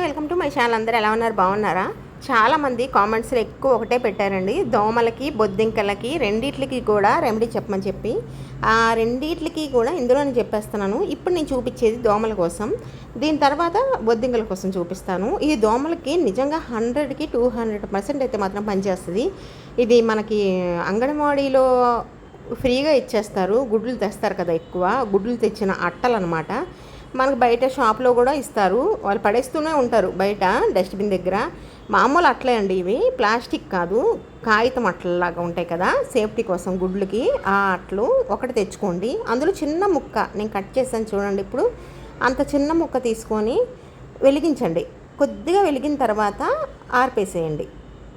Welcome to my channel. అందరూ ఎలా ఉన్నారు? బాగున్నారా? చాలామంది కామెంట్స్లో ఎక్కువ ఒకటే పెట్టారండి. దోమలకి బొద్దింకలకి రెండిట్లకి కూడా రెమెడీ చెప్పమని చెప్పి. ఆ రెండిట్లకి కూడా ఇందులోనే చెప్పేస్తున్నాను. ఇప్పుడు నేను చూపించేది దోమల కోసం. దీని తర్వాత బొద్దింకల కోసం చూపిస్తాను. ఈ దోమలకి నిజంగా హండ్రెడ్కి టూ హండ్రెడ్ పర్సెంట్ అయితే మాత్రం పనిచేస్తుంది. ఇది మనకి అంగన్వాడీలో ఫ్రీగా ఇచ్చేస్తారు. గుడ్లు తెస్తారు కదా ఎక్కువ. గుడ్లు తెచ్చిన అట్టలు అనమాట మనకు బయట షాప్లో కూడా ఇస్తారు. వాళ్ళు పడేస్తూనే ఉంటారు బయట డస్ట్బిన్ దగ్గర. మామూలు అట్లే అండి ఇవి. ప్లాస్టిక్ కాదు. కాగితం అట్లలాగా ఉంటాయి కదా. సేఫ్టీ కోసం గుడ్లకి ఆ అట్లు ఒకటి తెచ్చుకోండి. అందులో చిన్న ముక్క నేను కట్ చేశాను చూడండి ఇప్పుడు. అంత చిన్న ముక్క తీసుకొని వెలిగించండి. కొద్దిగా వెలిగిన తర్వాత ఆర్పేసేయండి.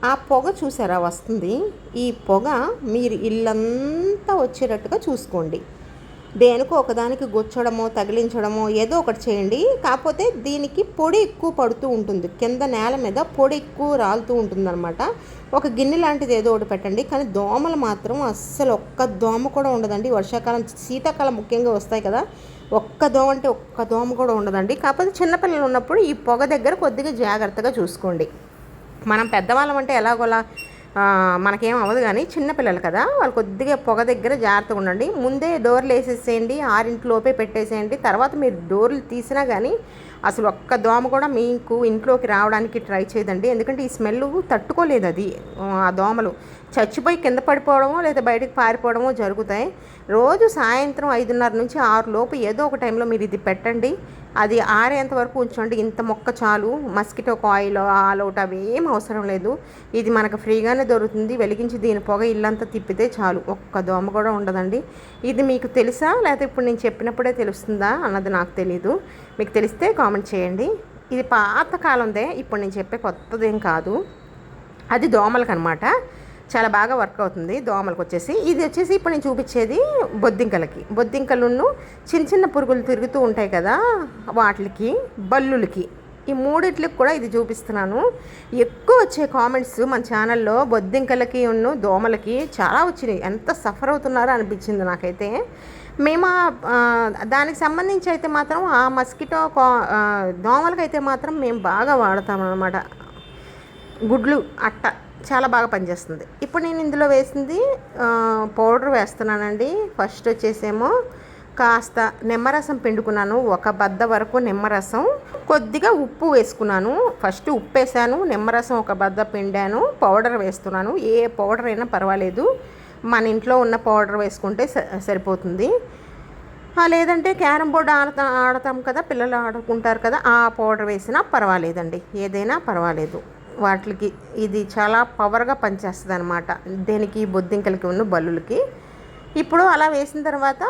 ఆ పొగ చూసారా వస్తుంది? ఈ పొగ మీరు ఇల్లంతా వచ్చేటట్టుగా చూసుకోండి. దేనికో ఒకదానికి గుచ్చడమో తగిలించడమో ఏదో ఒకటి చేయండి. కాకపోతే దీనికి పొడి ఎక్కువ పడుతూ ఉంటుంది. కింద నేల మీద పొడి ఎక్కువ రాలుతూ ఉంటుంది అనమాట ఒక గిన్నె లాంటిది ఏదో ఒకటి పెట్టండి. కానీ దోమలు మాత్రం అస్సలు ఒక్క దోమ కూడా ఉండదండి. వర్షాకాలం శీతాకాలం ముఖ్యంగా వస్తాయి కదా. ఒక్క దోమ అంటే ఒక్క దోమ కూడా ఉండదండి. కాకపోతే చిన్నపిల్లలు ఉన్నప్పుడు ఈ పొగ దగ్గర కొద్దిగా జాగ్రత్తగా చూసుకోండి. మనం పెద్దవాళ్ళం అంటే ఎలాగోలా మనకేం అవ్వదు కానీ చిన్నపిల్లలు కదా వాళ్ళు కొద్దిగా పొగ దగ్గర జాగ్రత్తగా ఉండండి. ముందే డోర్లు వేసేసేయండి ఆరింటిలోపే పెట్టేసేయండి. తర్వాత మీరు డోర్లు తీసినా కానీ అసలు ఒక్క దోమ కూడా మీకు ఇంట్లోకి రావడానికి ట్రై చేయదండి. ఎందుకంటే ఈ స్మెల్ తట్టుకోలేదు అది ఆ దోమలు. చచ్చిపోయి కింద పడిపోవడమో లేదా బయటకు పారిపోవడమో జరుగుతాయి. రోజు సాయంత్రం ఐదున్నర నుంచి ఆరు లోపు ఏదో ఒక టైంలో మీరు ఇది పెట్టండి. అది ఆరేంత వరకు ఉంచండి. ఇంత మొక్క చాలు. మస్కిటో కాయిల్ ఆల్ అవుట్ అవి ఏం అవసరం లేదు. ఇది మనకు ఫ్రీగానే దొరుకుతుంది. వెలిగించి దీని పొగ ఇల్లంతా తిప్పితే చాలు. ఒక్క దోమ కూడా ఉండదండి. ఇది మీకు తెలుసా? లేకపోతే ఇప్పుడు నేను చెప్పినప్పుడే తెలుస్తుందా? అన్నది నాకు తెలీదు. మీకు తెలిస్తే కామెంట్ చేయండి. ఇది పాతకాలందే. ఇప్పుడు నేను చెప్పే కొత్తదేం కాదు. అది దోమలకు అనమాట చాలా బాగా వర్క్ అవుతుంది దోమలకు వచ్చేసి. ఇది వచ్చేసి ఇప్పుడు నేను చూపించేది బొద్దింకలకి. బొద్దింకలును చిన్న చిన్న పురుగులు తిరుగుతూ ఉంటాయి కదా వాటికి బల్లులకి. ఈ మూడిట్లకి కూడా ఇది చూపిస్తున్నాను. ఎక్కువ వచ్చే కామెంట్స్ మన ఛానల్లో బొద్దింకలకి ఉన్ను దోమలకి చాలా వచ్చినాయి. ఎంత సఫర్ అవుతున్నారో అనిపించింది నాకైతే. మేము దానికి సంబంధించి అయితే మాత్రం ఆ మస్కిటో కా- దోమలకైతే మాత్రం మేము బాగా వాడతాం అనమాట గుడ్లు అట్ట. చాలా బాగా పనిచేస్తుంది. ఇప్పుడు నేను ఇందులో వేసింది పౌడర్ వేస్తున్నానండి. ఫస్ట్ వచ్చేసేమో కాస్త నిమ్మరసం పిండుకున్నాను. ఒక బద్ద వరకు నిమ్మరసం. కొద్దిగా ఉప్పు వేసుకున్నాను. ఫస్ట్ ఉప్పు వేసాను నిమ్మరసం ఒక బద్ద పిండాను. పౌడర్ వేస్తున్నాను. ఏ పౌడర్ అయినా పర్వాలేదు. మన ఇంట్లో ఉన్న పౌడర్ వేసుకుంటే స- సరిపోతుంది. లేదంటే క్యారమ్ బోర్డు ఆడతా ఆడతాం కదా పిల్లలు ఆడుకుంటారు కదా ఆ పౌడర్ వేసినా పర్వాలేదండి. ఏదైనా పర్వాలేదు. వాటికి ఇది చాలా పవర్గా పనిచేస్తుంది అనమాట దేనికి? బొద్దింకలకి ఉన్న బల్లులకి. ఇప్పుడు అలా వేసిన తర్వాత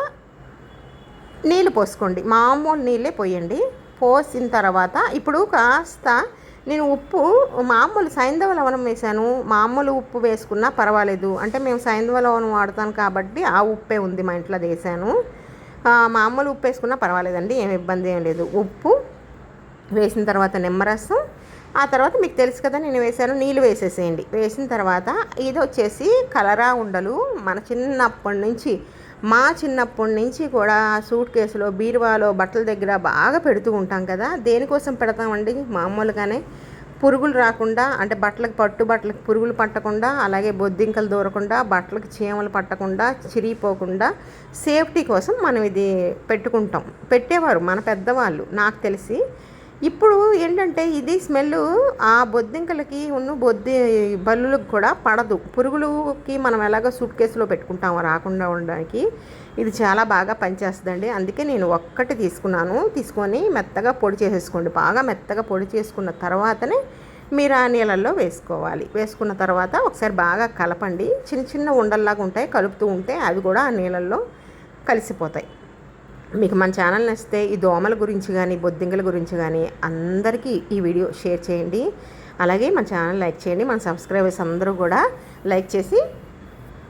నీళ్ళు పోసుకోండి. మామూలు నీళ్ళే పోయండి. పోసిన తర్వాత ఇప్పుడు కాస్త నేను ఉప్పు మామూలు సైంధవ లవణం వేశాను. మామూలు ఉప్పు వేసుకున్నా పర్వాలేదు. అంటే మేము సైంధవ లవణం వాడతాను కాబట్టి ఆ ఉప్పే ఉంది మా ఇంట్లో వేసాను మామూలు ఉప్పు వేసుకున్నా పర్వాలేదండి. ఏమి ఇబ్బంది ఏం లేదు. ఉప్పు వేసిన తర్వాత నిమ్మరసం ఆ తర్వాత మీకు తెలుసు కదా నేను వేసాను నీళ్ళు వేసేసేయండి. వేసిన తర్వాత ఇది వచ్చేసి కలరా ఉండలు. మన చిన్నప్పటి నుంచి మా చిన్నప్పటి నుంచి కూడా సూట్ కేసులో బీరువాలో బట్టల దగ్గర బాగా పెడుతూ ఉంటాం కదా. దేనికోసం పెడతామండి? మామూలుగానే పురుగులు రాకుండా అంటే బట్టలకు పట్టు బట్టలకు పురుగులు పట్టకుండా అలాగే బొద్దింకలు దూరకుండా బట్టలకు చీమలు పట్టకుండా చిరిగిపోకుండా సేఫ్టీ కోసం మనం ఇది పెట్టుకుంటాం. పెట్టేవారు మన పెద్దవాళ్ళు. నాకు తెలిసి ఇప్పుడు ఏంటంటే ఇది స్మెల్ ఆ బొద్దింకలకి ఉన్న బొద్ది బల్లులకు కూడా పడదు. పురుగులకి మనం ఎలాగో సూట్ కేసులో పెట్టుకుంటామో రాకుండా ఉండడానికి ఇది చాలా బాగా పనిచేస్తుందండి. అందుకే నేను ఒక్కటి తీసుకున్నాను. తీసుకొని మెత్తగా పొడి చేసేసుకోండి. బాగా మెత్తగా పొడి చేసుకున్న తర్వాతనే మీరు ఆ నీళ్ళల్లో వేసుకోవాలి. వేసుకున్న తర్వాత ఒకసారి బాగా కలపండి. చిన్న చిన్న ఉండల్లాగా ఉంటాయి. కలుపుతూ ఉంటే అవి కూడా ఆ నీళ్ళల్లో కలిసిపోతాయి. మీకు మన ఛానల్ నచ్చితే ఈ దోమల గురించి కానీ బొద్దింకల గురించి కానీ అందరికీ ఈ వీడియో షేర్ చేయండి. అలాగే మన ఛానల్ లైక్ చేయండి. మన సబ్స్క్రైబర్స్ అందరూ కూడా లైక్ చేసి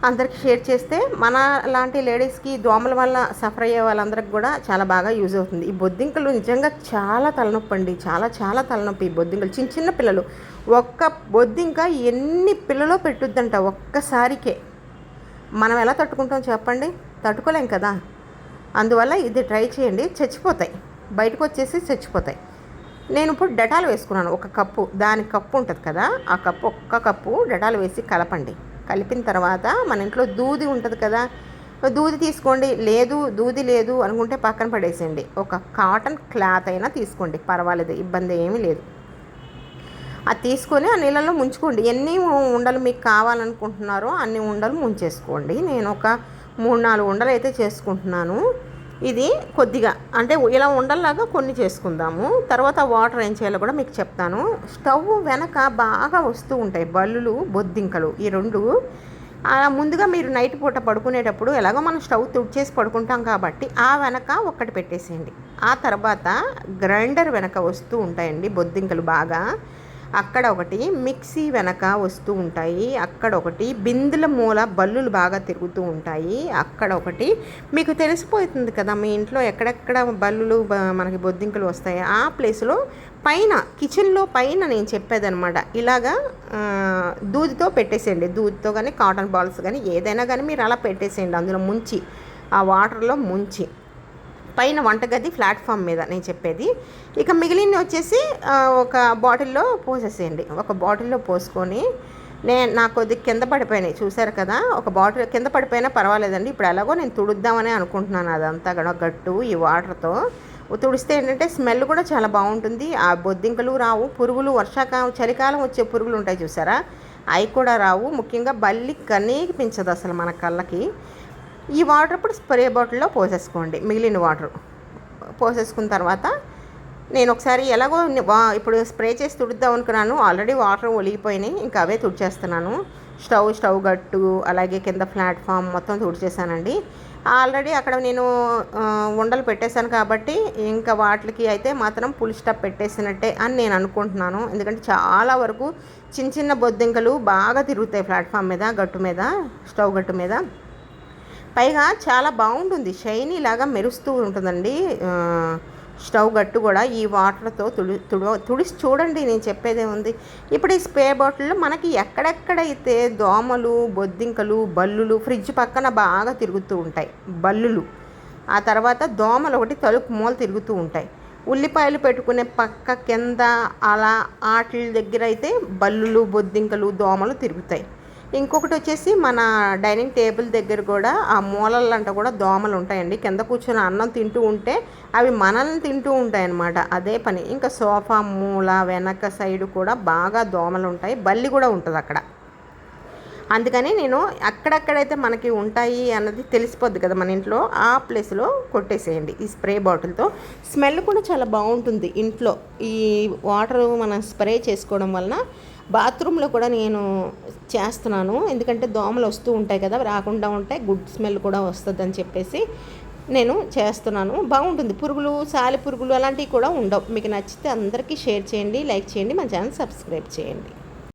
అందరికి షేర్ చేస్తే మన లాంటి లేడీస్కి దోమల వల్ల సఫర్ అయ్యే వాళ్ళందరికి కూడా చాలా బాగా యూజ్ అవుతుంది. ఈ బొద్దింకలు నిజంగా చాలా తలనొప్పి అండి. చాలా చాలా తలనొప్పి ఈ బొద్దింకలు. చిన్న చిన్న పిల్లలు. ఒక్క బొద్దింక ఎన్ని పిల్లలో పెట్టుద్దంట ఒక్కసారికే. మనం ఎలా తట్టుకుంటాం చెప్పండి? తట్టుకోలేం కదా? అందువల్ల ఇది ట్రై చేయండి చచ్చిపోతాయి. బయటకు వచ్చేసి చచ్చిపోతాయి. నేను ఇప్పుడు డటాల్ వేసుకున్నాను ఒక కప్పు. దాని కప్పు ఉంటుంది కదా ఆ కప్పు ఒక్క కప్పు డటాల్ వేసి కలపండి. కలిపిన తర్వాత మన ఇంట్లో దూది ఉంటుంది కదా దూది తీసుకోండి. లేదు దూది లేదు అనుకుంటే పక్కన పడేసేయండి. ఒక కాటన్ క్లాత్ అయినా తీసుకోండి పర్వాలేదు ఇబ్బంది ఏమీ లేదు. అది తీసుకొని ఆ నీళ్ళలో ముంచుకోండి. ఎన్ని ఉండలు మీకు కావాలనుకుంటున్నారో అన్ని ఉండలు ముంచేసుకోండి. నేను ఒక మూడు నాలుగు ఉండలు అయితే చేసుకుంటున్నాను. ఇది కొద్దిగా అంటే ఇలా ఉండల్లాగా కొన్ని చేసుకుందాము. తర్వాత వాటర్ ఏం చేయాలో కూడా మీకు చెప్తాను. స్టవ్ వెనక బాగా వస్తూ ఉంటాయి బల్లులు బొద్దింకలు ఈ రెండు. ముందుగా మీరు నైట్ పూట పడుకునేటప్పుడు ఎలాగో మనం స్టవ్ తుడిచేసి పడుకుంటాం కాబట్టి ఆ వెనక ఒక్కటి పెట్టేసేయండి. ఆ తర్వాత గ్రైండర్ వెనక వస్తూ ఉంటాయండి బొద్దింకలు బాగా. అక్కడ ఒకటి మిక్సీ వెనక వస్తూ ఉంటాయి. అక్కడ ఒకటి బిందుల మూల బల్లులు బాగా తిరుగుతూ ఉంటాయి. అక్కడ ఒకటి మీకు తెలిసిపోతుంది కదా మీ ఇంట్లో ఎక్కడెక్కడ బల్లులు మనకి బొద్దింకలు వస్తాయి. ఆ ప్లేస్లో పైన కిచెన్లో పైన నేను చెప్పేదనమాట ఇలాగా దూదితో పెట్టేసేయండి. దూదితో కానీ కాటన్ బాల్స్ కానీ ఏదైనా కానీ మీరు అలా పెట్టేసేయండి. అందులో ముంచి ఆ వాటర్లో ముంచి. పైన వంటగది ప్లాట్ఫామ్ మీద నేను చెప్పేది. ఇక మిగిలిన వచ్చేసి ఒక బాటిల్లో పోసేసేయండి. ఒక బాటిల్లో పోసుకొని నేను నాకు కొద్ది కింద పడిపోయినాయి. చూసారు కదా? ఒక బాటిల్ కింద పడిపోయినా పర్వాలేదండి. ఇప్పుడు ఎలాగో నేను తుడుద్దామని అనుకుంటున్నాను అదంతా కూడా గట్టు ఈ వాటర్తో. తుడిస్తే ఏంటంటే స్మెల్ కూడా చాలా బాగుంటుంది. ఆ బొద్దింకలు రావు పురుగులు వర్షాకాలం చలికాలం వచ్చే పురుగులు ఉంటాయి చూసారా? అవి కూడా రావు. ముఖ్యంగా బల్లి కనీపించదు అసలు మన కళ్ళకి. ఈ వాటర్ ఇప్పుడు స్ప్రే బాటిల్లో పోసేసుకోండి. మిగిలిన వాటర్ పోసేసుకున్న తర్వాత నేను ఒకసారి ఎలాగో ఇప్పుడు స్ప్రే చేసి తుడుద్దాం అనుకున్నాను. ఆల్రెడీ వాటర్ ఒలిగిపోయినాయి. ఇంకా అవే తుడిచేస్తున్నాను. స్టవ్ స్టవ్ గట్టు అలాగే కింద ప్లాట్ఫామ్ మొత్తం తుడిచేసానండి ఆల్రెడీ అక్కడ నేను ఉండలు పెట్టేశాను కాబట్టి ఇంకా వాటికి అయితే మాత్రం పులి స్టప్ పెట్టేసినట్టే అని నేను అనుకుంటున్నాను. ఎందుకంటే చాలా వరకు చిన్న చిన్న బొద్దింకలు బాగా తిరుగుతాయి ప్లాట్ఫామ్ మీద గట్టు మీద స్టవ్ గట్టు మీద. పైగా చాలా బాగుంటుంది. షైనీ లాగా మెరుస్తూ ఉంటుందండి. స్టవ్ గట్టు కూడా ఈ వాటర్తో తుడి తుడు తుడిసి చూడండి నేను చెప్పేదే ఉంది ఇప్పుడు ఈ స్ప్రే బాటిల్లో మనకి ఎక్కడెక్కడైతే దోమలు బొద్దింకలు బల్లులు ఫ్రిడ్జ్ పక్కన బాగా తిరుగుతూ ఉంటాయి. బల్లులు. ఆ తర్వాత దోమలు ఒకటి తలుపు మూల తిరుగుతూ ఉంటాయి. ఉల్లిపాయలు పెట్టుకునే పక్క కింద అలా ఆటల దగ్గర అయితే బల్లులు బొద్దింకలు దోమలు తిరుగుతాయి. ఇంకొకటి వచ్చేసి మన డైనింగ్ టేబుల్ దగ్గర కూడా ఆ మూలలంట కూడా దోమలు ఉంటాయండి. కింద కూర్చొని అన్నం తింటూ ఉంటే అవి మనల్ని తింటూ ఉంటాయి అన్నమాట అదే పని. ఇంకా సోఫా మూల వెనక సైడ్ కూడా బాగా దోమలు ఉంటాయి. బల్లి కూడా ఉంటుంది అక్కడ. అందుకని నేను అక్కడక్కడైతే మనకి ఉంటాయి అన్నది తెలిసిపోద్ది కదా మన ఇంట్లో. ఆ ప్లేస్లో కొట్టేసేయండి ఈ స్ప్రే బాటిల్తో స్మెల్ కూడా చాలా బాగుంటుంది ఇంట్లో. ఈ వాటర్ మనం స్ప్రే చేసుకోవడం వలన బాత్రూంలో కూడా నేను చేస్తున్నాను. ఎందుకంటే దోమలు వస్తూ ఉంటాయి కదా రాకుండా ఉంటాయి గుడ్ స్మెల్ కూడా వస్తుంది అని చెప్పేసి నేను చేస్తున్నాను. బాగుంటుంది. పురుగులు సాలి పురుగులు అలాంటివి కూడా ఉండవు. మీకు నచ్చితే అందరికీ షేర్ చేయండి లైక్ చేయండి మా ఛానల్ సబ్స్క్రైబ్ చేయండి.